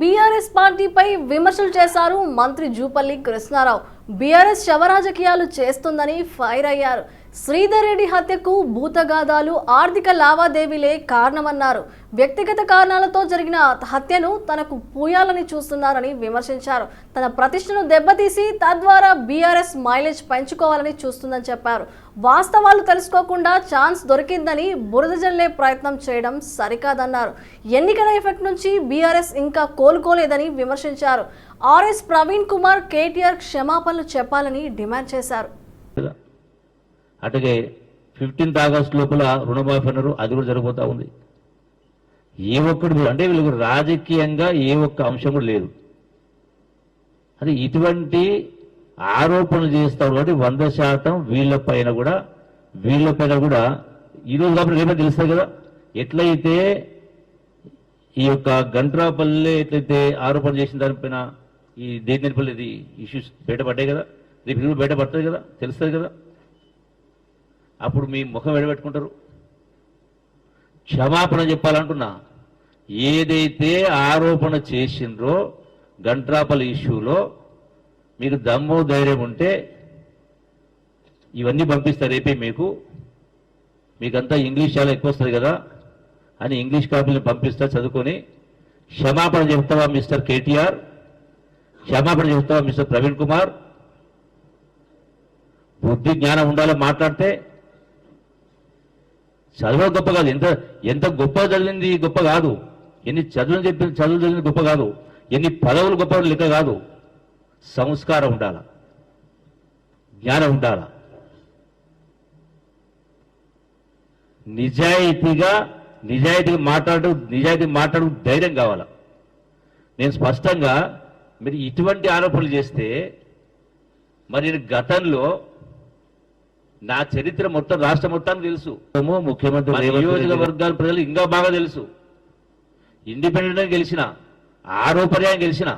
BRS పార్టీపై విమర్శలు చేశారు మంత్రి జూపల్లి కృష్ణారావు. బీఆర్ఎస్ శవరాజకీయాలు చేస్తుందని ఫైర్ అయ్యారు. శ్రీధర్ రెడ్డి హత్యకు భూతగాదాలు ఆర్థిక లావాదేవీలే కారణమన్నారు. వ్యక్తిగత కారణాలతో జరిగిన హత్యను తనకు పూయాలని చూస్తున్నారని విమర్శించారు. తన ప్రతిష్టను దెబ్బతీసి తద్వారా బీఆర్ఎస్ మైలేజ్ పెంచుకోవాలని చూస్తుందని చెప్పారు. వాస్తవాలు తెలుసుకోకుండా ఛాన్స్ దొరికిందని బురద జల్లే ప్రయత్నం చేయడం సరికాదన్నారు. ఎన్నికల ఎఫెక్ట్ నుంచి బీఆర్ఎస్ ఇంకా కోలుకోలేదని విమర్శించారు. ఆర్ఎస్ ప్రవీణ్ కుమార్ కేటీఆర్ క్షమాపణలు చెప్పాలని డిమాండ్ చేశారు. అటుగే ఫిఫ్టీన్త్ ఆగస్ట్ లోపల రుణమాఫీ అన్నారు. అది కూడా జరగబోతా ఉంది. ఏ ఒక్కడు అంటే వీళ్ళకి రాజకీయంగా ఏ ఒక్క అంశం కూడా లేదు. అది ఇటువంటి ఆరోపణలు చేస్తారు కాబట్టి వంద శాతం వీళ్ళ పైన కూడా వీళ్ళ పైన కూడా ఈరోజు కాబట్టి రేపే తెలుస్తుంది కదా. ఎట్లయితే ఈ యొక్క గంట్రాపల్లి ఎట్లయితే ఆరోపణ చేసిన దానిపైన ఈ దేనిపల్లి ఇష్యూస్ బయటపడ్డాయి కదా. రేపు ఇది బయటపడుతుంది కదా తెలుస్తుంది కదా. అప్పుడు మీ ముఖం ఎడబెట్టుకుంటారు క్షమాపణ చెప్పాలంటున్నా. ఏదైతే ఆరోపణ చేసిండ్రో గంట్రాపల్లి ఇష్యూలో మీకు దమ్ము ధైర్యం ఉంటే ఇవన్నీ పంపిస్తారు రేపే మీకు. మీకంతా ఇంగ్లీష్ చాలా ఎక్కువ వస్తుంది కదా అని ఇంగ్లీష్ కాపీలు పంపిస్తా చదువుకొని. క్షమాపణ చెప్తావా మిస్టర్ కేటీఆర్? క్షమాపణ చెప్తావా మిస్టర్ ప్రవీణ్ కుమార్? బుద్ధి జ్ఞానం ఉండాలో మాట్లాడితే. చదవడం గొప్ప కాదు. ఎంత ఎంత గొప్ప చదివింది గొప్ప కాదు. ఎన్ని చదువులు చెప్పిన చదువులు చదివింది గొప్ప కాదు. ఎన్ని పదవులు గొప్ప లెక్క కాదు. సంస్కారం ఉండాల? జ్ఞానం ఉండాల? నిజాయితీగా నిజాయితీగా మాట్లాడు నిజాయితీ మాట్లాడు ధైర్యం కావాలా? నేను స్పష్టంగా మీరు ఇటువంటి ఆరోపణలు చేస్తే మరి గతంలో నా చరిత్ర మొత్తం రాష్ట్ర మొత్తానికి తెలుసు. ముఖ్యమంత్రి నియోజకవర్గాల ప్రజలు ఇంకా బాగా తెలుసు. ఇండిపెండెంట్ గెలిచిన ఆరో పర్యాయం గెలిచిన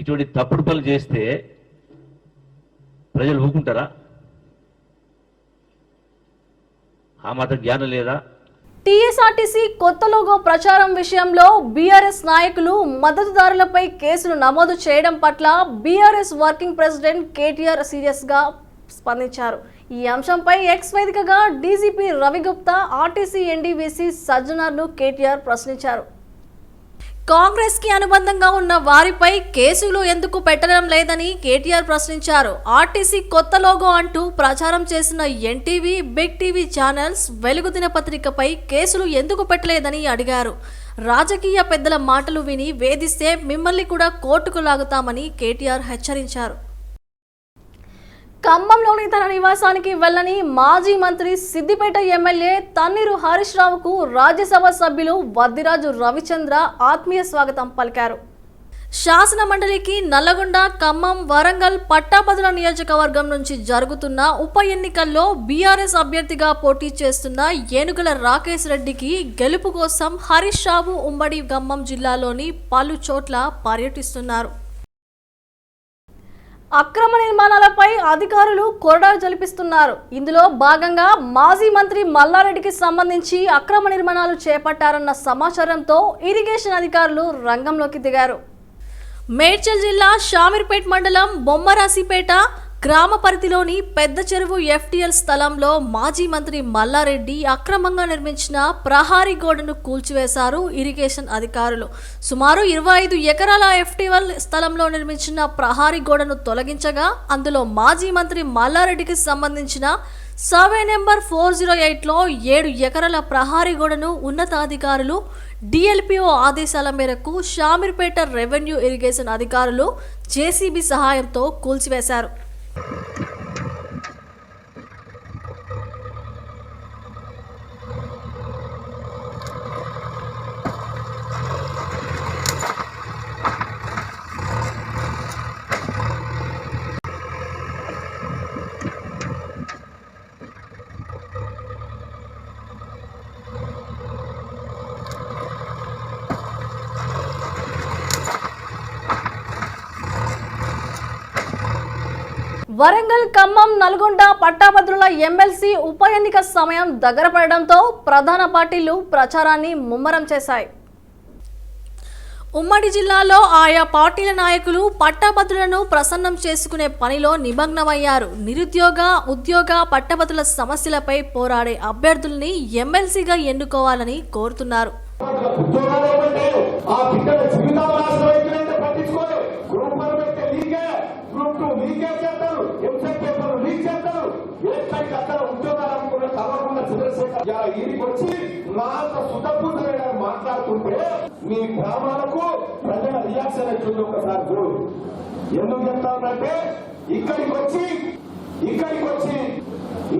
ఇటువంటి తప్పుడు పనులు చేస్తే ప్రజలు ఊకుంటారా? ఆ మాత్రం జ్ఞానం లేదా? టీఎస్ఆర్టీసీ కొత్త లోగో ప్రచారం విషయంలో బీఆర్ఎస్ నాయకులు మద్దతుదారులపై కేసులు నమోదు చేయడం పట్ల బీఆర్ఎస్ వర్కింగ్ ప్రెసిడెంట్ కేటీఆర్ సీరియస్గా స్పందించారు. ఈ అంశంపై ఎక్స్ వేదికగా డీజీపీ రవిగుప్తా ఆర్టీసీ ఎన్డీవీసీ సజ్జనార్ను కేటీఆర్ ప్రశ్నించారు. కాంగ్రెస్కి అనుబంధంగా ఉన్న వారిపై కేసులు ఎందుకు పెట్టడం లేదని కేటీఆర్ ప్రశ్నించారు. ఆర్టీసీ కొత్త లోగో అంటూ ప్రచారం చేసిన ఎన్టీవీ బిగ్ టీవీ ఛానల్స్ వెలుగు దినపత్రికపై కేసులు ఎందుకు పెట్టలేదని అడిగారు. రాజకీయ పెద్దల మాటలు విని వేధిస్తే మిమ్మల్ని కూడా కోర్టుకు లాగుతామని కేటీఆర్ హెచ్చరించారు. ఖమ్మంలోని తన నివాసానికి వెళ్ళని మాజీ మంత్రి సిద్దిపేట ఎమ్మెల్యే తన్నీరు హరీష్ రావుకు రాజ్యసభ సభ్యులు వద్దిరాజు రవిచంద్ర ఆత్మీయ స్వాగతం పలికారు. శాసన మండలికి నల్లగొండ ఖమ్మం వరంగల్ పట్టాభద్రుల నియోజకవర్గం నుంచి జరుగుతున్న ఉప ఎన్నికల్లో బీఆర్ఎస్ అభ్యర్థిగా పోటీ చేస్తున్న ఏనుగుల రాకేష్ రెడ్డికి గెలుపు కోసం హరీష్ రావు ఉమ్మడి ఖమ్మం జిల్లాలోని పలు చోట్ల పర్యటిస్తున్నారు. అక్రమ నిర్మాణాలపై అధికారులు కొరడాలు జలిపిస్తున్నారు. ఇందులో భాగంగా మాజీ మంత్రి మల్లారెడ్డికి సంబంధించి అక్రమ నిర్మాణాలు చేపట్టారన్న సమాచారంతో ఇరిగేషన్ అధికారులు రంగంలోకి దిగారు. మేడ్చల్ జిల్లా షామీర్పేట్ మండలం బొమ్మరాసిపేట గ్రామ పరిధిలోని పెద్ద చెరువు ఎఫ్టీఎల్ స్థలంలో మాజీ మంత్రి మల్లారెడ్డి అక్రమంగా నిర్మించిన ప్రహారీ గోడను కూల్చివేశారు ఇరిగేషన్ అధికారులు. సుమారు ఇరవై ఐదు ఎకరాల ఎఫ్టీఎల్ స్థలంలో నిర్మించిన ప్రహారీ గోడను తొలగించగా అందులో మాజీ మంత్రి మల్లారెడ్డికి సంబంధించిన సర్వే నెంబర్ ఫోర్ జీరో ఎయిట్లో ఏడు ఎకరాల ప్రహారీ గోడను ఉన్నతాధికారులు డిఎల్పిఓ ఆదేశాల మేరకు షామీర్పేట రెవెన్యూ ఇరిగేషన్ అధికారులు జేసీబీ సహాయంతో కూల్చివేశారు. Thank you. వరంగల్ ఖమ్మం నల్గొండ పట్టాభద్రుల ఎమ్మెల్సీ ఉప ఎన్నిక సమయం దగ్గర పడడంతో ప్రధాన పార్టీలు ప్రచారాన్ని ముమ్మరం చేశాయి. ఉమ్మడి జిల్లాలో ఆయా పార్టీల నాయకులు పట్టభద్రులను ప్రసన్నం చేసుకునే పనిలో నిమగ్నమయ్యారు. నిరుద్యోగ ఉద్యోగ పట్టభద్రుల సమస్యలపై పోరాడే అభ్యర్థుల్ని ఎమ్మెల్సీగా ఎన్నుకోవాలని కోరుతున్నారు ఉద్యోగాలు ఇవ్వండి ఆ బిడ్డల జీవితాలు నాశనం అయిపోయినంటే పట్టించుకోరు గ్రూప్ వన్ పెడితే లీకే గ్రూప్ టూ లీకే చేస్తారు ఎంసెట్ పేపర్లు లీక్ చేస్తారు ఎక్కడికి అక్కడ ఉద్యోగాలు అనుకున్న తప్పకుండా చంద్రశేఖర్ ఇలా ఈడికి వచ్చి నా అంత సుతపూతమైన మాట్లాడుతుంటే మీ గ్రామాలకు ప్రజల రియాక్షన్ ఎట్లుంది ఒకసారి చూడు. ఎందుకు చెప్తానంటే ఇక్కడికి వచ్చి ఇక్కడికి వచ్చి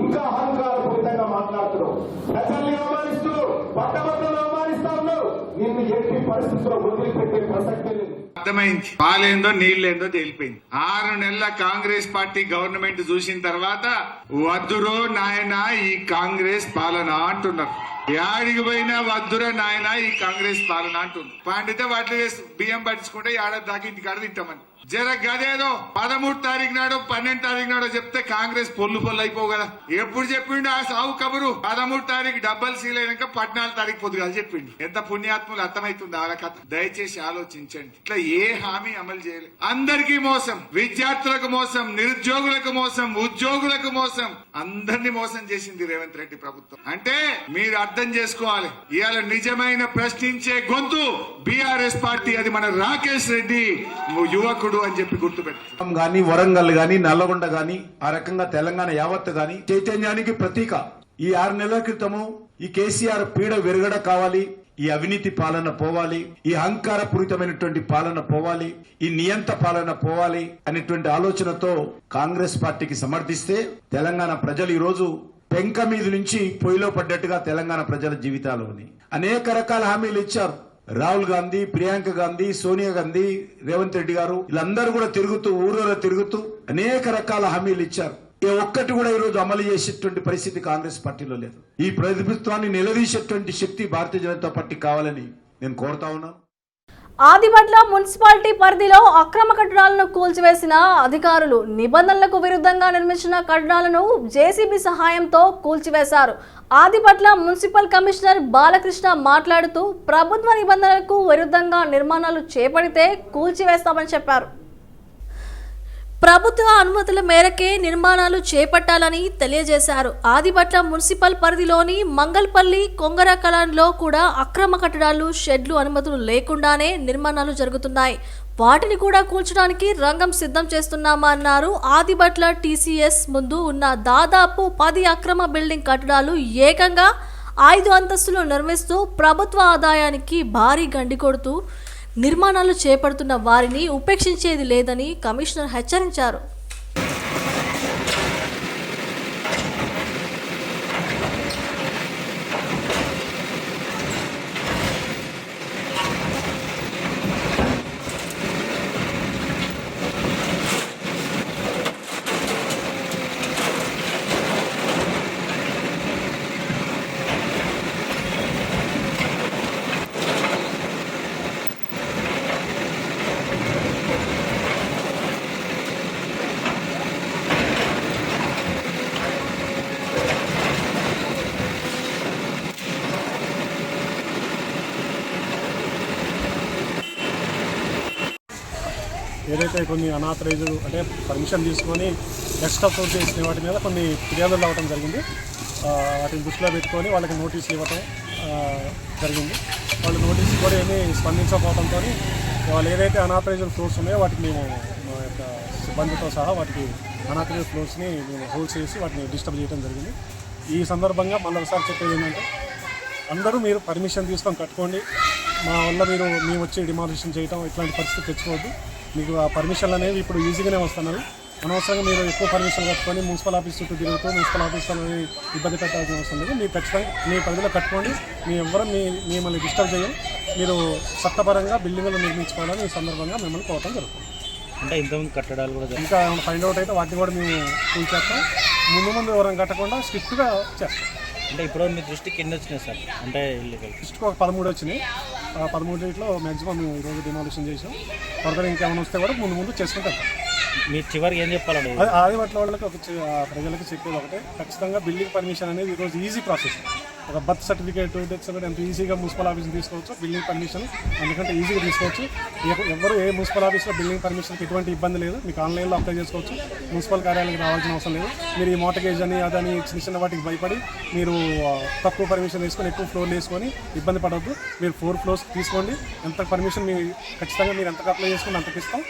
ఇంకా అహంకారపూరితంగా మాట్లాడుతున్నావు. ప్రజల్ని అవమానిస్తూ పట్టభద్రులు నిన్ను ఎట్టి వదిలిపెట్టే లేదు. అర్థమైంది. పాలేందో నీళ్ళేందో తేలిపోయింది. ఆరు నెలల కాంగ్రెస్ పార్టీ గవర్నమెంట్ చూసిన తర్వాత వద్దురో నాయన ఈ కాంగ్రెస్ పాలన అంటున్నారు. యాడికి పోయినా వద్దురా నాయన ఈ కాంగ్రెస్ పాలన అంటున్నారు. పండితే వాటి బియ్యం పట్టించుకుంటే ఏడాది దాకా ఇంటికాడ తింటామని. జర గదేదో పదమూడు తారీఖు నాడు పన్నెండు తారీఖు నాడు చెప్తే కాంగ్రెస్ పొల్లు పొల్లు అయిపోవు కదా. ఎప్పుడు చెప్పిండు ఆ సావు కబురు? పదమూడు తారీఖు డబ్బల్ సీల్ అయినాక పద్నాలుగు తారీఖు పొద్దుగాల చెప్పిండు. ఎంత పుణ్యాత్ములు అర్థమవుతుంది ఆ కథ? దయచేసి ఆలోచించండి. ఇట్లా ఏ హామీ అమలు చేయలేదు అందరికీ మోసం విద్యార్థులకు మోసం నిరుద్యోగులకు మోసం ఉద్యోగులకు మోసం. అందరినీ మోసం చేసింది రేవంత్ రెడ్డి ప్రభుత్వం. అంటే మీరు అర్థం చేసుకోవాలి. ఇవాళ నిజమైన ప్రశ్నించే గొంతు బీఆర్ఎస్ పార్టీ అది మన రాకేష్ రెడ్డి యువకుడు అని చెప్పి గుర్తుపెట్టు గాని వరంగల్ గాని నల్లగొండ గాని ఆ రకంగా తెలంగాణ యావత్ గాని చైతన్యానికి ప్రతీక. ఈ ఆరు నెలల క్రితము ఈ కేసీఆర్ పీడ విరగడ కావాలి ఈ అవినీతి పాలన పోవాలి ఈ అహంకార పూరితమైనటువంటి పాలన పోవాలి ఈ నియంత పాలన పోవాలి అనేటువంటి ఆలోచనతో కాంగ్రెస్ పార్టీకి సమర్థిస్తే తెలంగాణ ప్రజలు ఈ రోజు పెంక మీద నుంచి పొయ్యిలో పడ్డట్టుగా తెలంగాణ ప్రజల జీవితాలు అనేక రకాల హామీలు ఇచ్చారు. రాహుల్ గాంధీ ప్రియాంక గాంధీ సోనియా గాంధీ రేవంత్ రెడ్డి గారు వీళ్ళందరూ కూడా తిరుగుతూ ఊరూరా తిరుగుతూ అనేక రకాల హామీలు ఇచ్చారు. ఏ ఒక్కటి కూడా ఈరోజు అమలు చేసేటువంటి పరిస్థితి కాంగ్రెస్ పార్టీలో లేదు. ఈ ప్రభుత్వాన్ని నిలదీసేటువంటి శక్తి భారతీయ జనతా పార్టీ కావాలని నేను కోరుతా ఉన్నాను. ఆదిబట్ల మున్సిపాలిటీ పరిధిలో అక్రమ కట్టడాలను కూల్చివేసిన అధికారులు నిబంధనలకు విరుద్ధంగా నిర్మించిన కట్టడాలను జేసీబీ సహాయంతో కూల్చివేశారు. ఆదిపట్ల మున్సిపల్ కమిషనర్ బాలకృష్ణ మాట్లాడుతూ ప్రభుత్వ నిబంధనలకు విరుద్ధంగా నిర్మాణాలు చేపడితే కూల్చివేస్తామని చెప్పారు. ప్రభుత్వ అనుమతుల మేరకే నిర్మాణాలు చేపట్టాలని తెలియజేశారు. ఆదిపట్ల మున్సిపల్ పరిధిలోని మంగల్పల్లి కొంగర కలాన్లో కూడా అక్రమ కట్టడాలు షెడ్లు అనుమతులు లేకుండానే నిర్మాణాలు జరుగుతున్నాయి. వాటిని కూడా కూల్చడానికి రంగం సిద్ధం చేస్తున్నామన్నారు ఆదిబట్ల టీసీఎస్ ముందు ఉన్న దాదాపు పది అక్రమ బిల్డింగ్ కట్టడాలు ఏకంగా ఐదు అంతస్తులు నిర్మిస్తూ ప్రభుత్వ ఆదాయానికి భారీ గండి కొడుతూ నిర్మాణాలు చేపడుతున్న వారిని ఉపేక్షించేది లేదని కమిషనర్ హెచ్చరించారు. ఏదైతే కొన్ని అనాథరైజ్డ్ అంటే పర్మిషన్ తీసుకొని నెక్స్ట్ అప్లోడ్ చేసిన వాటి మీద కొన్ని ఫిర్యాదులు రావడం జరిగింది. వాటిని దృష్టిలో పెట్టుకొని వాళ్ళకి నోటీసులు ఇవ్వటం జరిగింది. వాళ్ళు నోటీస్ కూడా ఏమీ స్పందించకపోవడంతో వాళ్ళు ఏదైతే అనాథరైజ్డ్ ఫ్లోర్స్ ఉన్నాయో వాటికి మేము మా యొక్క సిబ్బందితో సహా వాటికి అనాథరైజ్డ్ ఫ్లోర్స్ని మేము హోల్డ్ చేసి వాటిని డిస్టర్బ్ చేయడం జరిగింది. ఈ సందర్భంగా మళ్ళీ ఒకసారి చెప్పేది ఏంటంటే అందరూ మీరు పర్మిషన్ తీసుకొని కట్టుకోండి. మా వల్ల మీరు మేము వచ్చి డిమాలిషన్ చేయటం ఇట్లాంటి పరిస్థితి తెచ్చుకోవద్దు. మీకు ఆ పర్మిషన్లు అనేవి ఇప్పుడు ఈజీగానే వస్తున్నవి అనవసరంగా మీరు ఎక్కువ పర్మిషన్ కట్టుకొని మున్సిపల్ ఆఫీస్ చుట్టూ తిరుగుతూ మున్సిపల్ ఆఫీస్ అనేది ఇబ్బంది పెట్టాల్సిన అవసరం లేదు. మీరు ఖచ్చితంగా మీ పరిధిలో కట్టుకోండి. మీ ఎవ్వరం మీ మిమ్మల్ని డిస్టర్బ్ చేయం మీరు చట్టపరంగా బిల్డింగ్లు నిర్మించుకోవాలని ఈ సందర్భంగా మిమ్మల్ని కోరటం జరుగుతుంది. అంటే ఇంతకుముందు కట్టడాలు కూడా. ఇంకా ఫైండ్ అవుట్ అయితే వాటిని కూడా మేము కూల్చేస్తాం ముందు ముందు ఎవరైనా కట్టకుండా స్ట్రిక్ట్గా చేస్తాం. అంటే ఇప్పుడు మీ దృష్టికి ఎన్ని వచ్చినాయి సార్. అంటే ఇల్లీగల్ ఫస్ట్ ఒక పదమూడు వచ్చినాయి. ఆ పదమూడింటిలో మ్యాక్సిమం ఈరోజు డిమాలిషన్ చేసాం ఫర్దర్ ఇంకేమైనా వస్తే కూడా ముందు ముందు చేసుకుంటాం. మీరు చివరికి ఏం చెప్పాలండి? అది ఆదివట్ల వాళ్ళకి ఒక ప్రజలకు చెప్పేది ఒకటే. ఖచ్చితంగా బిల్డింగ్ పర్మిషన్ అనేది ఈరోజు ఈజీ ప్రాసెస్ ఒక బర్త్ సర్టిఫికేట్ డెత్ ఎంత ఈజీగా మున్సిపల్ ఆఫీస్ తీసుకోవచ్చు బిల్డింగ్ పర్మిషన్ ఎందుకంటే ఈజీగా తీసుకోవచ్చు. ఎవరు ఏ మున్సిపల్ ఆఫీస్లో బిల్డింగ్ పర్మిషన్కి ఎటువంటి ఇబ్బంది లేదు మీకు ఆన్లైన్లో అప్లై చేసుకోవచ్చు. మున్సిపల్ కార్యాలయానికి రావాల్సిన అవసరం లేదు. మీరు ఈ మోటగేజ్ అని అదని చిన్న చిన్న వాటికి భయపడి మీరు తక్కువ పర్మిషన్ తీసుకొని ఎక్కువ ఫ్లోర్లు వేసుకొని ఇబ్బంది పడవద్దు మీరు ఫోర్ ఫ్లోర్స్ తీసుకోండి. ఎంత పర్మిషన్ మీ ఖచ్చితంగా మీరు ఎంతకు అప్లై చేసుకుని అంతకు ఇస్తాం.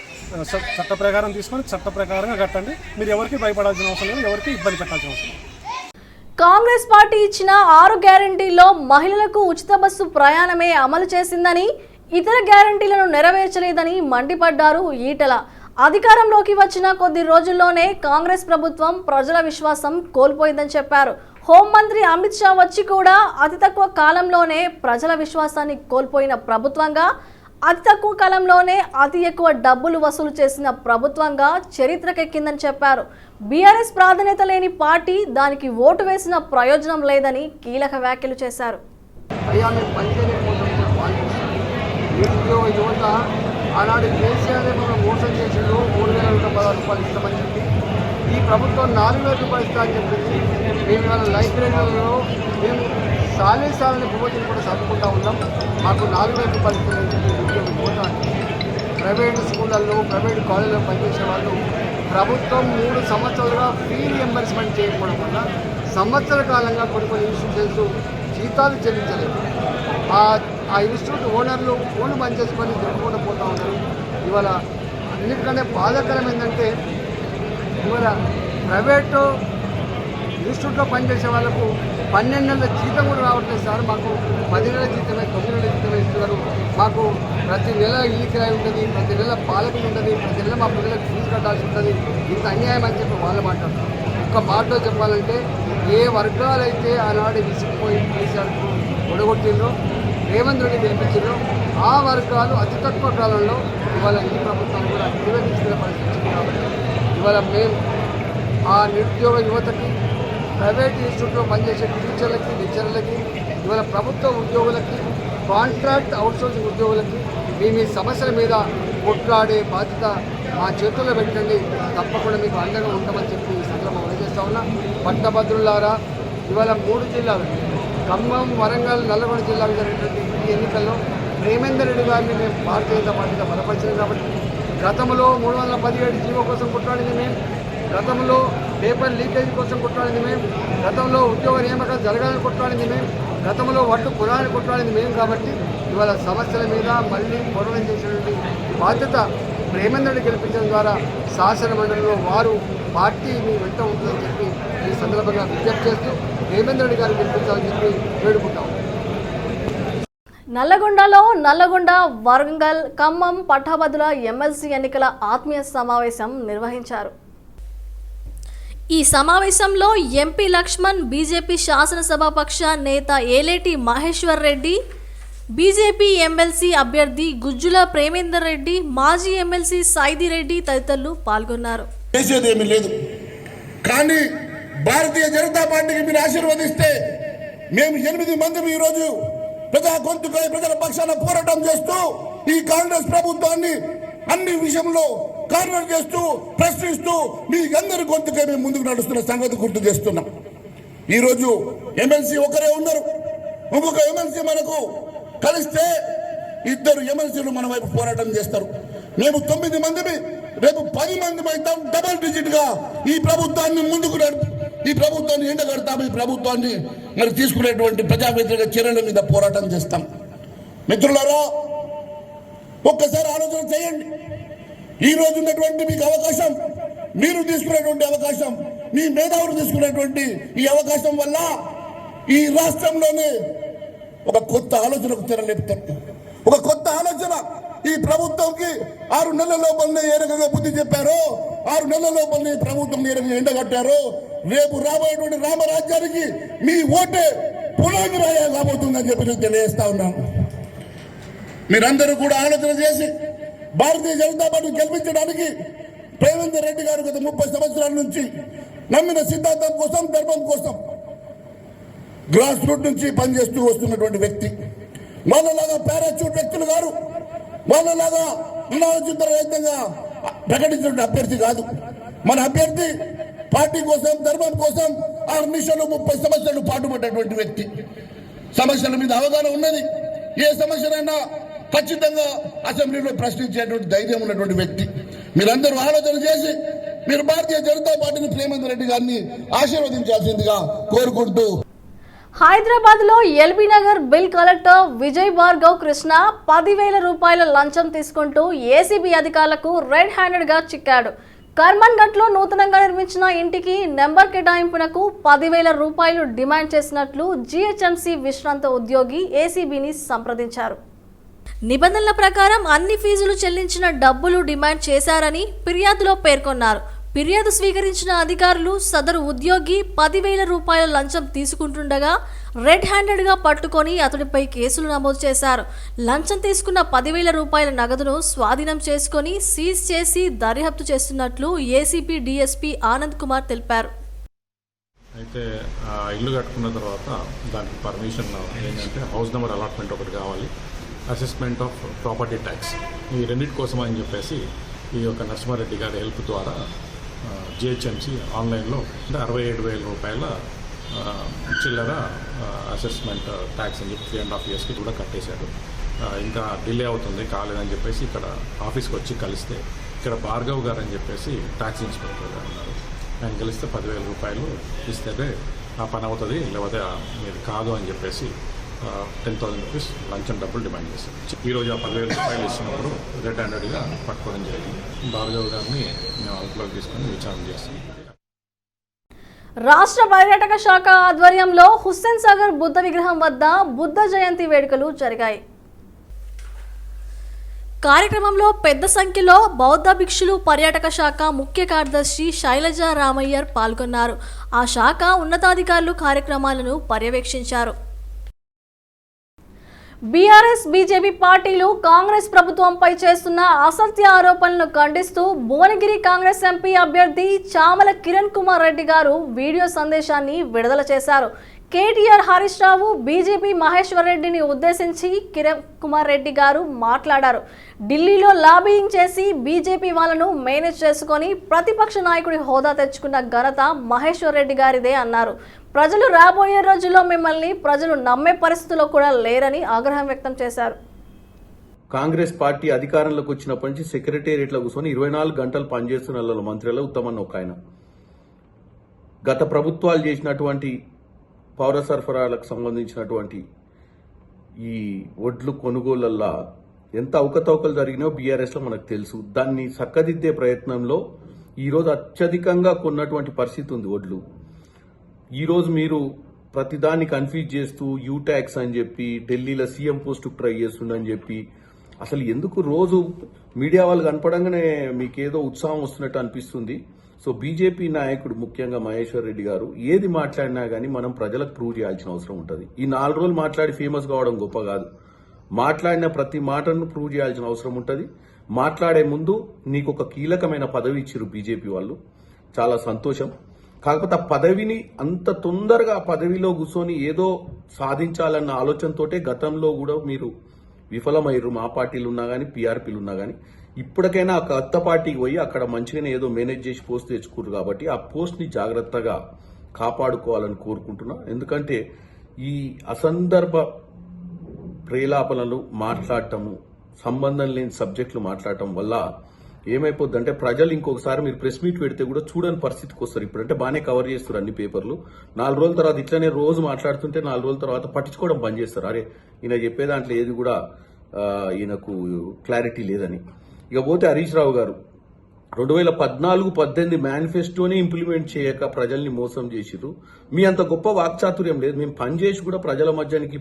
చట్ట ప్రకారం తీసుకొని చట్ట ప్రకారంగా కట్టండి. మీరు ఎవరికి భయపడాల్సిన అవసరం లేదు ఎవరికి ఇబ్బంది పెట్టాల్సిన అవసరం లేదు. కాంగ్రెస్ పార్టీ ఇచ్చిన ఆరు గ్యారంటీల్లో మహిళలకు ఉచిత బస్సు ప్రయాణమే అమలు చేసిందని ఇతర గ్యారంటీలను నెరవేర్చలేదని మండిపడ్డారు ఈటల. అధికారంలోకి వచ్చిన కొద్ది రోజుల్లోనే కాంగ్రెస్ ప్రభుత్వం ప్రజల విశ్వాసం కోల్పోయిందని చెప్పారు. హోంమంత్రి అమిత్ షా వచ్చి కూడా అతి తక్కువ కాలంలోనే ప్రజల విశ్వాసాన్ని కోల్పోయిన ప్రభుత్వంగా అతి తక్కువ కాలంలోనే అతి ఎక్కువ డబ్బులు వసూలు చేసిన ప్రభుత్వంగా చరిత్రకెక్కిందని చెప్పారు. బీఆర్ఎస్ ప్రాధాన్యత లేని పార్టీ దానికి ఓటు వేసిన ప్రయోజనం లేదని కీలక వ్యాఖ్యలు చేశారు. ఆనాడు కేసీఆర్ మనం మోసం చేసిండు మూడు వేల నూట రూపాయలు ఇస్తామని చెప్పి. ఈ ప్రభుత్వం నాలుగు వేల రూపాయలు ఇస్తా అని చెప్పింది మేము ఇవాళ లైబ్రరీలలో మేము సాలే సాలని భూమతిని కూడా చదువుకుంటా ఉన్నాం. మాకు నాలుగు వేల రూపాయలు ఇస్తామని చెప్పి నిరుద్యోగ ప్రైవేట్ స్కూళ్ళల్లో ప్రైవేట్ కాలేజీలో పనిచేసే వాళ్ళు ప్రభుత్వం మూడు సంవత్సరాలుగా ఫీ రియంబర్స్మెంట్ చేయకపోవడం వల్ల సంవత్సర కాలంగా కొన్ని కొన్ని ఇన్స్టిట్యూషన్స్ జీతాలు చెల్లించలేదు. ఆ ఆ ఇన్స్టిట్యూట్ ఓనర్లు ఫోన్లు పనిచేసుకొని చేసుకొని జరుపుకుంటూ పోతూ ఉన్నారు. ఇవాళ అన్నిటికంటే బాధాకరం ఏంటంటే ఇవాళ ప్రైవేటు ఇన్స్టిట్యూట్లో పనిచేసే వాళ్ళకు పన్నెండు నెలల జీతం కూడా రావట్లేదు సార్. మాకు పది నెలల జీతమే తొమ్మిది నెలల జీతమే ఇస్తున్నారు. మాకు ప్రతి నెల ఇల్లు కిరాయి ఉంటుంది ప్రతి నెల పాలకులు ఉంటుంది ప్రతి నెల మా పిల్లలకు ఫీజు కట్టాల్సి ఉంటుంది. ఇంత అన్యాయం అని చెప్పి వాళ్ళు మాట్లాడుతున్నారు ఒక్క మాటలో చెప్పాలంటే ఏ వర్గాలైతే ఆనాడు విసిగిపోయి కేసీఆర్కు ఒడగొట్టిండ్రో రేవంత్ రెడ్డి గెలిపించిండ్రో ఆ వర్గాలు అతి తక్కువ కాలంలో ఇవాళ ఈ ప్రభుత్వం కూడా నివేదించుకునే పరిస్థితి కాబట్టి ఇవాళ మేము ఆ నిరుద్యోగ యువత ప్రైవేట్ ఇన్స్టిట్యూట్లో పనిచేసే టీచర్లకి లెక్చర్లకి ఇవాళ ప్రభుత్వ ఉద్యోగులకి కాంట్రాక్ట్ అవుట్సోర్సింగ్ ఉద్యోగులకి మీ మీ సమస్యల మీద కొట్లాడే బాధ్యత మా చేతుల్లో పెట్టండి. తప్పకుండా మీకు అండగా ఉంటామని చెప్పి ఈ సందర్భం అందజేస్తా ఉన్నా. పట్టభద్రులారా ఇవాళ మూడు జిల్లాలు ఖమ్మం వరంగల్ నల్లగొండ జిల్లాకు జరిగినటువంటి ఈ ఎన్నికల్లో ప్రేమేందర్ రెడ్డి గారిని మేము భారతీయ జనతా పార్టీగా బలపరిచినాం కాబట్టి గతంలో మూడు వందల పదిహేడు జీవో కోసం కొట్లాడింది మేము. గతంలో పేపర్ లీకేజ్ కోసం కొట్లాడింది మేము గతంలో ఉద్యోగ నియామకాలు జరగాలని కొట్లాడింది మేము గతంలో వడ్లు పురాణి కొట్లాడింది మేము కాబట్టి ఇవాళ సమస్యల మీద మళ్ళీ పోరాటం చేసినటువంటి బాధ్యత ప్రేమేంద్రుడిని గెలిపించడం ద్వారా శాసన మండలిలో వారు పార్టీ మీ వెంట ఉంటుందని చెప్పి ఈ సందర్భంగా విజ్ఞప్తి చేస్తూ ప్రేమేంద్రుడి గారు గెలిపించాలని చెప్పి వేడుకుంటాం. నల్లగొండలో నల్లగొండ వరంగల్ ఖమ్మం పట్టాభద్రుల ఎమ్మెల్సీ ఎన్నికల ఆత్మీయ సమావేశం నిర్వహించారు. ఈ సమావేశంలో ఎంపీ లక్ష్మణ్ బీజేపీ శాసనసభాపక్ష నేత ఏలేటి మహేశ్వర్ రెడ్డి బీజేపీ ఎమ్మెల్సీ అభ్యర్థి గుజ్జుల ప్రేమేందర్ రెడ్డి మాజీ ఎమ్మెల్సీ సాయిది రెడ్డి తదితరులు పాల్గొన్నారు. చేసేదేమీ లేదు. కానీ భారతీయ జనతా పార్టీకి మీరు ఆశీర్వదిస్తే మేము ఎనిమిది మంది ఈరోజు ప్రజా గొంతుకై ప్రజల పక్షాన పోరాటం చేస్తూ ఈ కాంగ్రెస్ ప్రభుత్వాన్ని అన్ని విషయంలో కార్నర్ చేస్తూ ప్రశ్నిస్తూ మీ అందరి గొంతుకే మేము ముందుకు నడుస్తున్న సంగతి గుర్తు చేస్తున్నాం. ఈరోజు ఎమ్మెల్సీ ఒకరే ఉన్నారు. ఇంకొక ఎమ్మెల్సీ మనకు కలిస్తే ఇద్దరు ఎమ్మెల్సీలు మన వైపు పోరాటం చేస్తారు. మేము తొమ్మిది మందిని రేపు పది మంది అవుతాం డబల్ డిజిట్గా ఈ ప్రభుత్వాన్ని ముందుకు నడుపు ఈ ప్రభుత్వాన్ని ఎండగడతాం ఈ ప్రభుత్వాన్ని మరి తీసుకునేటువంటి ప్రజా వ్యతిరేక చర్యల మీద పోరాటం చేస్తాం. మిత్రులారా ఒక్కసారి ఆలోచన చేయండి. ఈ రోజు ఉన్నటువంటి మీకు అవకాశం మీరు తీసుకునేటువంటి అవకాశం మీ మేధావులు తీసుకునేటువంటి ఈ అవకాశం వల్ల ఈ రాష్ట్రంలోనే ఒక కొత్త ఆలోచనకు తెరలేపుతారు ఒక కొత్త ఆలోచన. ఈ ప్రభుత్వంకి ఆరు నెలల లోపలనే ఏ రకంగా బుద్ధి చెప్పారో ఆరు నెలల లోపలనే ప్రభుత్వం ఏ రకంగా ఎండగట్టారో రేపు రాబోయేటువంటి రామరాజ్యానికి మీ ఓటే పునాది రాయ కాబోతుందని చెప్పి నేను తెలియజేస్తా ఉన్నాను. మీరందరూ కూడా ఆలోచన చేసి భారతీయ జనతా పార్టీ గెలిపించడానికి ప్రేమేందర్ రెడ్డి గారు గత ముప్పై సంవత్సరాల నుంచి నమ్మిన సిద్ధాంతం కోసం ధర్మం కోసం గ్రాస్ రూట్ నుంచి పనిచేస్తూ వస్తున్నటువంటి వ్యక్తి. మనలాగా పారాచూట్ వ్యక్తులు గారు మనలాగా అనాలోచిత రహితంగా ప్రకటించిన అభ్యర్థి కాదు. మన అభ్యర్థి పార్టీ కోసం ధర్మం కోసం ఆ నిమిషంలో ముప్పై సంవత్సరాలు పాటుపడ్డటువంటి వ్యక్తి. సమస్యల మీద అవగాహన ఉన్నది. ఏ సమస్యనైనా ఖచ్చితంగా అసెంబ్లీలో ప్రశ్నించేటువంటి ధైర్యం ఉన్నటువంటి వ్యక్తి. మీరందరూ ఆలోచన చేసి మీరు భారతీయ జనతా పార్టీని ప్రేమేందర్ రెడ్డి గారిని ఆశీర్వదించాల్సిందిగా కోరుకుంటూ. హైదరాబాద్లో LB Nagar bill collector Vijay Bhargav Krishna పదివేల రూపాయల లంచం తీసుకుంటూ ఏసీబీ అధికారులకు రెడ్ హ్యాండెడ్గా చిక్కాడు. కర్మన్ ఘట్లో నూతనంగా నిర్మించిన ఇంటికి నెంబర్ కేటాయింపునకు పదివేల రూపాయలు డిమాండ్ చేసినట్లు జీహెచ్ఎంసీ విశ్రాంత ఉద్యోగి ఏసీబీని సంప్రదించారు. నిబంధనల ప్రకారం అన్ని ఫీజులు చెల్లించిన డబ్బులు డిమాండ్ చేశారని ఫిర్యాదులో పేర్కొన్నారు. ఫిర్యాదు స్వీకరించిన అధికారులు సదరు ఉద్యోగి పదివేల రూపాయల లంచం తీసుకుంటుండగా రెడ్ హ్యాండెడ్గా పట్టుకొని అతడిపై కేసులు నమోదు చేశారు. లంచం తీసుకున్న పదివేల రూపాయల నగదును స్వాధీనం చేసుకొని సీజ్ చేసి దర్యాప్తు చేస్తున్నట్లు ఏసీపీ డీఎస్పీ ఆనంద్ కుమార్ తెలిపారు. అయితే ఇల్లు కట్టుకున్న తర్వాత దానికి పర్మిషన్ ఏంటంటే హౌస్ నెంబర్ అలాట్మెంట్ ఒకటి కావాలి. అసెస్మెంట్ ఆఫ్ ప్రాపర్టీ ట్యాక్స్ ఈ రెండింటి కోసం అని చెప్పేసి ఈ యొక్క నరసింహారెడ్డి గారి హెల్ప్ ద్వారా జిహెచ్ఎంసి ఆన్లైన్లో అంటే అరవై ఏడు వేల రూపాయల చిల్లర అసెస్మెంట్ ట్యాక్స్ అని చెప్పి త్రీ అండ్ హాఫ్ ఇయర్స్కి కూడా కట్టేశాడు ఇంకా డిలే అవుతుంది కాలేదని చెప్పేసి ఇక్కడ ఆఫీస్కి వచ్చి కలిస్తే ఇక్కడ భార్గవ్ గారు అని చెప్పేసి ట్యాక్స్ ఇన్స్పెక్టర్ గారు ఉన్నారు. ఆయన కలిస్తే పదివేల రూపాయలు ఇస్తేనే ఆ పని అవుతుంది లేకపోతే మీరు మీది కాదు అని చెప్పేసి టెన్ థౌసండ్ రూపీస్ లంచం డబ్బులు డిమాండ్ చేశారు. ఈరోజు ఆ పదివేల రూపాయలు ఇస్తున్నప్పుడు రెడ్ హ్యాండెడ్గా పట్టుకోవడం జరిగింది. భార్గవ్ గారిని మేము అదుపులోకి తీసుకొని విచారణ చేస్తాం. రాష్ట్ర పర్యాటక శాఖ ఆధ్వర్యంలో హుస్సేన్ సాగర్ బుద్ధ విగ్రహం వద్ద బుద్ధ జయంతి వేడుకలు జరిగాయి. కార్యక్రమంలో పెద్ద సంఖ్యలో బౌద్ధ భిక్షులు పర్యాటక శాఖ ముఖ్య కార్యదర్శి శైలజ రామయ్యర్ పాల్గొన్నారు. ఆ శాఖ ఉన్నతాధికారులు కార్యక్రమాలను పర్యవేక్షించారు. బీఆర్ఎస్ బీజేపీ పార్టీలు కాంగ్రెస్ ప్రభుత్వంపై చేస్తున్న అసత్య ఆరోపణలను ఖండిస్తూ భువనగిరి కాంగ్రెస్ ఎంపీ అభ్యర్థి చామల కిరణ్ కుమార్ రెడ్డి గారు వీడియో సందేశాన్ని విడుదల చేశారు. కేటీఆర్ హరీష్ రావు బీజేపీ మహేశ్వర్ రెడ్డిని ఉద్దేశించి కిరణ్ కుమార్ రెడ్డి గారు మాట్లాడారు. ఢిల్లీలో లాబియింగ్ చేసి బీజేపీ వాళ్ళను మేనేజ్ చేసుకొని ప్రతిపక్ష నాయకుడి హోదా తెచ్చుకున్న ఘనత మహేశ్వర్ రెడ్డి గారిదే అన్నారు. ప్రజలు రాబోయే రోజుల్లో మిమ్మల్ని ప్రజలు నమ్మే పరిస్థితిలో కూడా లేరని ఆగ్రహం వ్యక్తం చేశారు. కాంగ్రెస్ పార్టీ అధికారంలోకి వచ్చినప్పటి నుంచి సెక్రటేరియట్లో కూర్చొని ఇరవై నాలుగు గంటలు పనిచేస్తున్న వాళ్ళ మంత్రులలో ఉత్తమన్న ఒక ఆయన. గత ప్రభుత్వాలు చేసినటువంటి పౌర సరఫరాలకు సంబంధించినటువంటి ఈ ఒడ్లు కొనుగోలల్లా ఎంత అవకతవకలు జరిగినాయో బీఆర్ఎస్లో మనకు తెలుసు. దాన్ని చక్కదిద్దే ప్రయత్నంలో ఈరోజు అత్యధికంగా కొన్నటువంటి పరిస్థితి ఉంది ఒడ్లు. ఈరోజు మీరు ప్రతిదాన్ని కన్ఫ్యూజ్ చేస్తూ యూ ట్యాక్స్ అని చెప్పి ఢిల్లీలో సీఎం పోస్టుకు ట్రై చేస్తుండని చెప్పి అసలు ఎందుకు రోజు మీడియా వాళ్ళు కనపడంగానే మీకేదో ఉత్సాహం వస్తున్నట్టు అనిపిస్తుంది. సో బీజేపీ నాయకుడు ముఖ్యంగా మహేశ్వర్ రెడ్డి గారు ఏది మాట్లాడినా కానీ మనం ప్రజలకు ప్రూవ్ చేయాల్సిన అవసరం ఉంటుంది. ఈ నాలుగు రోజులు మాట్లాడి ఫేమస్ కావడం గొప్ప కాదు. మాట్లాడిన ప్రతి మాటను ప్రూవ్ చేయాల్సిన అవసరం ఉంటుంది. మాట్లాడే ముందు నీకు ఒక కీలకమైన పదవి ఇచ్చారు బీజేపీ వాళ్ళు. చాలా సంతోషం. కాకపోతే ఆ పదవిని అంత తొందరగా పదవిలో కూర్చొని ఏదో సాధించాలన్న ఆలోచనతోటే గతంలో కూడా మీరు విఫలమయ్యారు. మా పార్టీలు ఉన్నా కానీ పీఆర్పీలు ఉన్నా కానీ ఇప్పటికైనా ఆ కొత్త పార్టీకి పోయి అక్కడ మంచిగానే ఏదో మేనేజ్ చేసి పోస్ట్ తెచ్చుకోరు కాబట్టి ఆ పోస్ట్ని జాగ్రత్తగా కాపాడుకోవాలని కోరుకుంటున్నా. ఎందుకంటే ఈ అసందర్భ ప్రేలాపనలు మాట్లాడటము సంబంధం లేని సబ్జెక్టులు మాట్లాడటం వల్ల ఏమైపోద్దంటే ప్రజలు ఇంకొకసారి మీరు ప్రెస్ మీట్ పెడితే కూడా చూడని పరిస్థితికి వస్తారు. ఇప్పుడంటే బాగానే కవర్ చేస్తారు అన్ని పేపర్లు. నాలుగు రోజుల తర్వాత ఇట్లనే రోజు మాట్లాడుతుంటే నాలుగు రోజుల తర్వాత పట్టించుకోవడం బంద్ చేస్తారు. అరే ఈయన చెప్పే దాంట్లో ఏది కూడా ఈయనకు క్లారిటీ లేదని. ఇక పోతే హరీష్ రావు గారు రెండు వేల పద్నాలుగు పద్దెనిమిది మేనిఫెస్టోని ఇంప్లిమెంట్ చేయక ప్రజల్ని మోసం చేసిరు మీ అంత గొప్ప వాక్చాతుర్యం లేదు. మేము పనిచేసి కూడా ప్రజల మధ్యానికి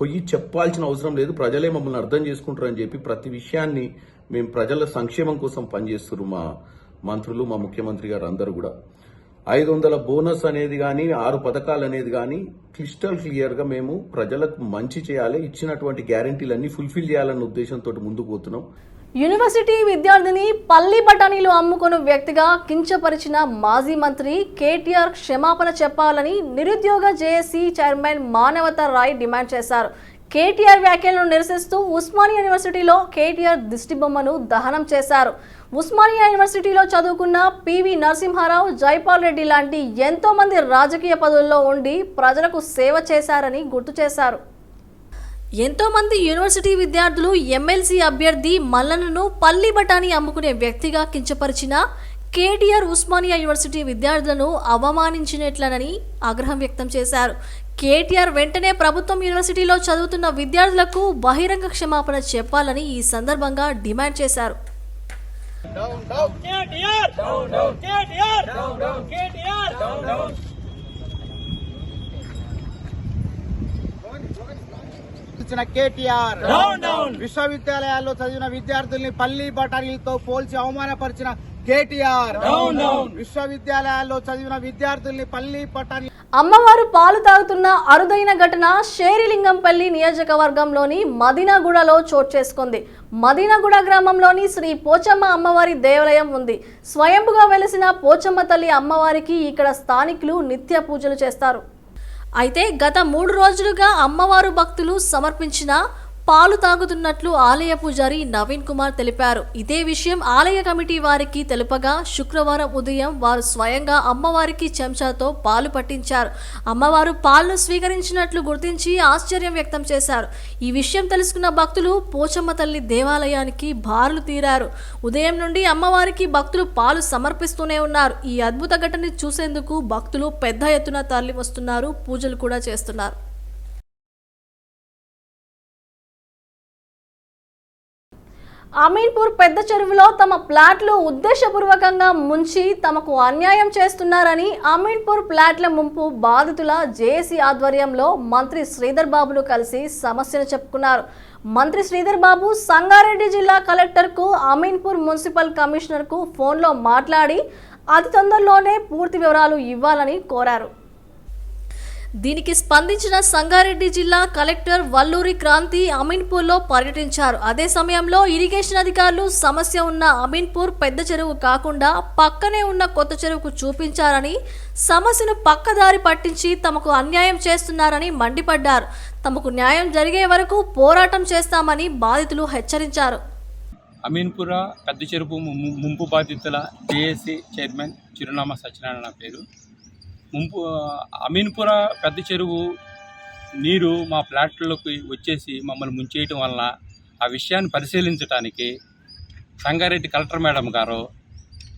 పొయ్యి చెప్పాల్సిన అవసరం లేదు. ప్రజలే మమ్మల్ని అర్థం చేసుకుంటారని చెప్పి ప్రతి విషయాన్ని మేము ప్రజల సంక్షేమం కోసం పనిచేస్తున్నారు మా మంత్రులు మా ముఖ్యమంత్రి గారు అందరూ కూడా. ఐదు వందల బోనస్ అనేది కానీ ఆరు పథకాలు అనేది కానీ క్లిస్టల్ క్లియర్గా మేము ప్రజలకు మంచి చేయాలి ఇచ్చినటువంటి గ్యారంటీలన్నీ ఫుల్ఫిల్ చేయాలన్న ఉద్దేశంతో ముందుకు పోతున్నాం. యూనివర్సిటీ విద్యార్థిని పల్లి బఠానీలు అమ్ముకున్న వ్యక్తిగా కించపరిచిన మాజీ మంత్రి కేటీఆర్ క్షమాపణ చెప్పాలని నిరుద్యోగ జేఏసీ చైర్మన్ మానవత రాయ్ డిమాండ్ చేశారు. కేటీఆర్ వ్యాఖ్యలను నిరసిస్తూ ఉస్మానియా యూనివర్సిటీలో కేటీఆర్ దిష్టిబొమ్మను దహనం చేశారు. ఉస్మానియా యూనివర్సిటీలో చదువుకున్న పివి నరసింహారావు జైపాల్ రెడ్డి లాంటి ఎంతోమంది రాజకీయ పదవుల్లో ఉండి ప్రజలకు సేవ చేశారని గుర్తు చేశారు. ఎంతోమంది యూనివర్సిటీ విద్యార్థులు ఎమ్మెల్సీ అభ్యర్థి మల్లన్నను పల్లి బఠానీ అమ్ముకునే వ్యక్తిగా కించపరిచిన కేటీఆర్ ఉస్మానియా యూనివర్సిటీ విద్యార్థులను అవమానించినట్లనని ఆగ్రహం వ్యక్తం చేశారు. కేటీఆర్ వెంటనే ప్రభుత్వం యూనివర్సిటీలో చదువుతున్న విద్యార్థులకు బహిరంగ క్షమాపణ చెప్పాలని ఈ సందర్భంగా డిమాండ్ చేశారు. కేటీఆర్ విశ్వవిద్యాలయాల్లో చదివిన విద్యార్థుల్ని పల్లి బఠానీలతో పోల్చి అవమానపరిచిన కేటీఆర్ విశ్వవిద్యాలయాల్లో చదివిన విద్యార్థుల్ని పల్లి బఠానీ అమ్మవారు పాలు తాగుతున్న అరుదైన ఘటన షేరిలింగంపల్లి నియోజకవర్గంలోని మదినగూడలో చోటు చేసుకుంది. మదినగూడ గ్రామంలోని శ్రీ పోచమ్మ అమ్మవారి దేవాలయం ఉంది. స్వయంభుగా వెలిసిన పోచమ్మ తల్లి అమ్మవారికి ఇక్కడ స్థానికులు నిత్య పూజలు చేస్తారు. అయితే గత మూడు రోజులుగా అమ్మవారు భక్తులు సమర్పించిన పాలు తాగుతున్నట్లు ఆలయ పూజారి నవీన్ కుమార్ తెలిపారు. ఇదే విషయం ఆలయ కమిటీ వారికి తెలుపగా శుక్రవారం ఉదయం వారు స్వయంగా అమ్మవారికి చెంచాతో పాలు పట్టించారు. అమ్మవారు పాలను స్వీకరించినట్లు గుర్తించి ఆశ్చర్యం వ్యక్తం చేశారు. ఈ విషయం తెలుసుకున్న భక్తులు పోచమ్మ తల్లి దేవాలయానికి బారులు తీరారు. ఉదయం నుండి అమ్మవారికి భక్తులు పాలు సమర్పిస్తూనే ఉన్నారు. ఈ అద్భుత ఘటన చూసేందుకు భక్తులు పెద్ద ఎత్తున తరలి వస్తున్నారు పూజలు కూడా చేస్తున్నారు. అమీన్పూర్ పెద్ద చెరువులో తమ ప్లాట్లు ఉద్దేశపూర్వకంగా ముంచి తమకు అన్యాయం చేస్తున్నారని అమీన్పూర్ ప్లాట్ల ముంపు బాధితుల జేఏసీ ఆధ్వర్యంలో మంత్రి శ్రీధర్ బాబును కలిసి సమస్యను చెప్పుకున్నారు. మంత్రి శ్రీధర్ బాబు సంగారెడ్డి జిల్లా కలెక్టర్కు అమీన్పూర్ మున్సిపల్ కమిషనర్కు ఫోన్లో మాట్లాడి అతి తొందరలోనే పూర్తి వివరాలు ఇవ్వాలని కోరారు. దీనికి స్పందించిన సంగారెడ్డి జిల్లా కలెక్టర్ వల్లూరి క్రాంతి అమీన్పూర్లో పర్యటించారు. అదే సమయంలో ఇరిగేషన్ అధికారులు సమస్య ఉన్న అమీన్పూర్ పెద్ద చెరువు కాకుండా పక్కనే ఉన్న కొత్త చెరువుకు చూపించారని సమస్యను పక్కదారి పట్టించి తమకు అన్యాయం చేస్తున్నారని మండిపడ్డారు. తమకు న్యాయం జరిగే వరకు పోరాటం చేస్తామని బాధితులు హెచ్చరించారు. అమీన్పుర పెద్ద చెరుపు ముంపు బాధితుల జేఏసీ చైర్మన్ చిరునామా సత్యనారాయణ పేరు. ముంపు అమీన్పుర పెద్ద చెరువు నీరు మా ఫ్లాట్లోకి వచ్చేసి మమ్మల్ని ముంచేయటం వలన ఆ విషయాన్ని పరిశీలించడానికి సంగారెడ్డి కలెక్టర్ మేడం గారు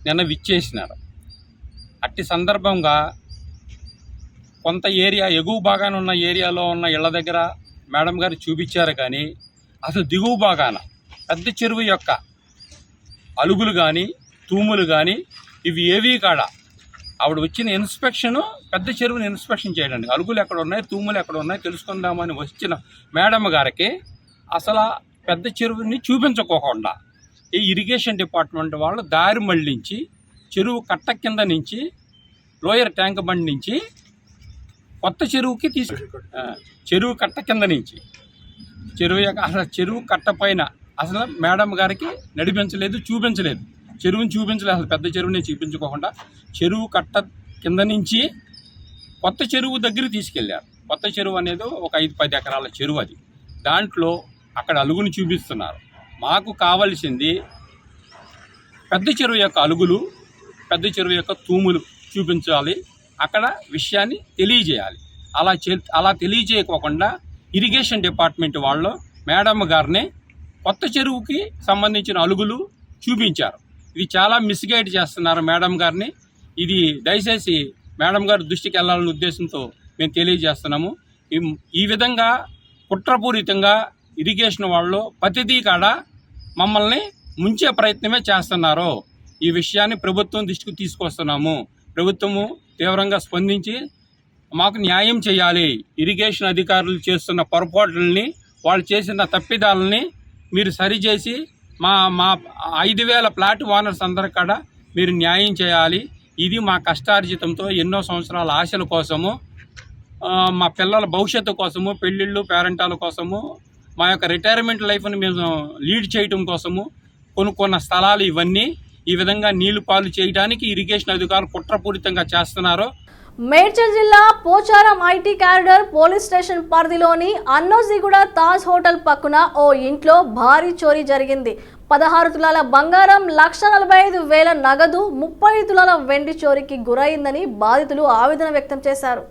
నిన్న విచ్చేసినారు. అట్టి సందర్భంగా కొంత ఏరియా ఎగువ భాగాన ఉన్న ఏరియాలో ఉన్న ఇళ్ళ దగ్గర మేడం గారు చూపించారు కానీ అసలు దిగువ భాగాన పెద్ద చెరువు యొక్క అలుగులు కానీ తూములు కానీ ఇవి ఏవీ కాడ ఆవిడ వచ్చిన ఇన్స్పెక్షన్ పెద్ద చెరువుని ఇన్స్పెక్షన్ చేయడానికి అలుగులు ఎక్కడ ఉన్నాయి తూములు ఎక్కడ ఉన్నాయి తెలుసుకుందామని వచ్చిన మేడం గారికి అసలు పెద్ద చెరువుని చూపించుకోకుండా ఈ ఇరిగేషన్ డిపార్ట్మెంట్ వాళ్ళు దారి మళ్ళించి చెరువు కట్ట కింద నుంచి లోయర్ ట్యాంక్ బండ్ నుంచి కొత్త చెరువుకి తీసు చెరువు కట్ట కింద నుంచి. చెరువు యొక్క అసలు చెరువు కట్ట పైన అసలు మేడం గారికి నడిపించలేదు చూపించలేదు. చెరువుని చూపించలేదు అసలు పెద్ద చెరువుని చూపించుకోకుండా చెరువు కట్ట కింద నుంచి కొత్త చెరువు దగ్గర తీసుకెళ్ళారు. కొత్త చెరువు అనేది ఒక ఐదు పది ఎకరాల చెరువు అది. దాంట్లో అక్కడ అలుగుని చూపిస్తున్నారు. మాకు కావలసింది పెద్ద చెరువు యొక్క అలుగులు పెద్ద చెరువు యొక్క తూములు చూపించాలి. అక్కడ విషయాన్ని తెలియజేయాలి. అలా చే అలా తెలియజేయకోకుండా ఇరిగేషన్ డిపార్ట్మెంట్ వాళ్ళు మేడమ్ గారిని కొత్త చెరువుకి సంబంధించిన అలుగులు చూపించారు. ఇది చాలా మిస్గైడ్ చేస్తున్నారు మేడం గారిని. ఇది దయచేసి మేడం గారి దృష్టికి వెళ్ళాలనే ఉద్దేశంతో మేము తెలియజేస్తున్నాము. ఈ- ఈ విధంగా కుట్రపూరితంగా ఇరిగేషన్ వాళ్ళు ప్రతిదీ కాడ మమ్మల్ని ముంచే ప్రయత్నమే చేస్తున్నారు. ఈ విషయాన్ని ప్రభుత్వం దృష్టికి తీసుకొస్తున్నాము. ప్రభుత్వము తీవ్రంగా స్పందించి మాకు న్యాయం చేయాలి. ఇరిగేషన్ అధికారులు చేస్తున్న పొరపాట్లని వాళ్ళు చేసిన తప్పిదాలని మీరు సరిచేసి మా మా ఐదు వేల ప్లాట్ ఓనర్స్ అందరి కాడ మీరు న్యాయం చేయాలి. ఇది మా కష్టార్జితంతో ఎన్నో సంవత్సరాల ఆశల కోసము మా పిల్లల భవిష్యత్తు కోసము పెళ్ళిళ్ళు పేరెంటాల కోసము మా యొక్క రిటైర్మెంట్ లైఫ్ని మేము లీడ్ చేయటం కోసము కొనుక్కున్న స్థలాలు ఇవన్నీ ఈ విధంగా నీళ్ళు పాలు చేయడానికి ఇరిగేషన్ అధికారులు కుట్రపూరితంగా చేస్తున్నారు మేడ్చల్ జిల్లా Pocharam IT corridor police station పరిధిలోని అన్నోజిగూడ తాజ్ హోటల్ పక్కన ఓ ఇంట్లో భారీ చోరీ జరిగింది. పదహారు తులాల బంగారం లక్ష నలభై ఐదు వేల నగదు ముప్పై తులాల వెండి చోరీకి గురైందని బాధితులు ఆవేదన వ్యక్తం చేశారు.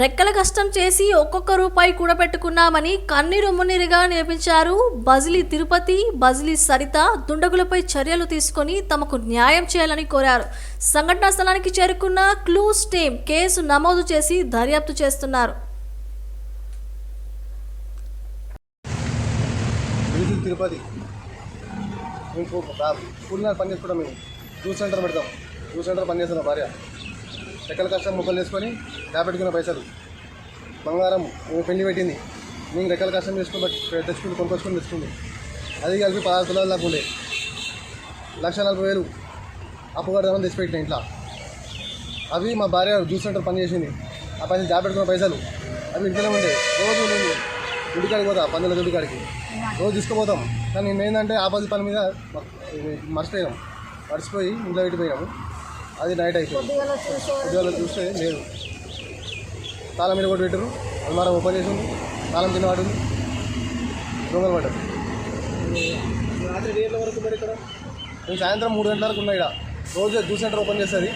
రెక్కల కష్టం చేసి ఒక్కొక్క రూపాయి కూడబెట్టుకున్నామని కన్నీరు మున్నీరుగా నిర్మించారు బజిలీ తిరుపతి బజిలీ సరిత దుండగులపై చర్యలు తీసుకొని తమకు న్యాయం చేయాలని కోరారు. సంఘటనా స్థలానికి చేరుకున్న క్లూస్ టీం కేసు నమోదు చేసి దర్యాప్తు చేస్తున్నారు. తిరుపతి. మేము పని చేసుకుంటాం మేము. జ్యూస్ సెంటర్ పెడతాం. జ్యూస్ సెంటర్ పనిచేస్తున్నాం భార్య. ఎక్కల కష్టం ముక్కలు వేసుకొని దాపెట్టుకున్న పైసలు. బంగారం మేము పెళ్ళి పెట్టింది. మేము రెక్కల కష్టం చేసుకుని తెచ్చుకుని తెచ్చుకుంది తెచ్చుకుంది. అది కలిపి పదహారు తులాలు దాకా ఉండే. లక్ష నలభై వేలు అప్పు కడదామని తెచ్చిపెట్టిన ఇంట్లో. అవి మా భార్య జ్యూస్ సెంటర్ పని చేసింది. ఆ పైసలు దాపెట్టుకున్న పైసలు అవి ఇంట్లోనే ఉండే. రోజు నేను ఇంటికాడికి పోతా పందుల దుడ్డికాడికి రోజు తీసుకుపోతాం. కానీ నేను ఏంటంటే ఆపోజిట్ పని మీద మ- మర్చిపోయాం. మర్చిపోయి ఇంట్లో పెట్టిపోయినాము అది నైట్ అయిపోయింది. ఉద్యోగాలు చూస్తే లేదు. తాళం మీద కొట్టి పెట్టారు అల్మారం ఓపెన్ చేసి ఉంది తాళం కింద పడింది. దొంగలు పడ్డారు. రాత్రి వరకు మరి ఇక్కడ? నేను సాయంత్రం మూడు గంటల వరకు ఉన్నా ఇక్కడ రోజు జ్యూస్ సెంటర్ ఓపెన్ చేస్తుంది.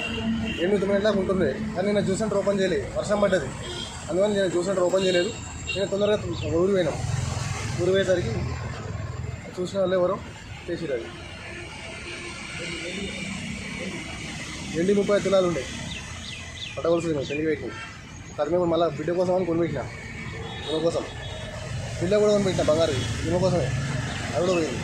ఎనిమిది తొమ్మిది గంటలకు ఉంటుంది కానీ నేను జ్యూస్ సెంటర్ ఓపెన్ చేయలేదు వర్షం పడ్డది. అందువల్ల నేను జ్యూస్ సెంటర్ ఓపెన్ చేయలేదు. నేను తొందరగా ఊరు పోయినాం. ఊరు పోయేసరికి చూసిన వాళ్ళు ఎవరో చేసిరు అది. ఎండి ముప్పై ఐదు తులాలు ఉండే. పట్టవలసింది మేము పెళ్ళి పెట్టినాం అది మేము మళ్ళీ బిడ్డ కోసం అని కొనిపెట్టినా. ఇనుమ కోసం. బిడ్డ కూడా కొనిపెట్టిన బంగారు. ఇనుమ కోసమే. అది కూడా పోయింది.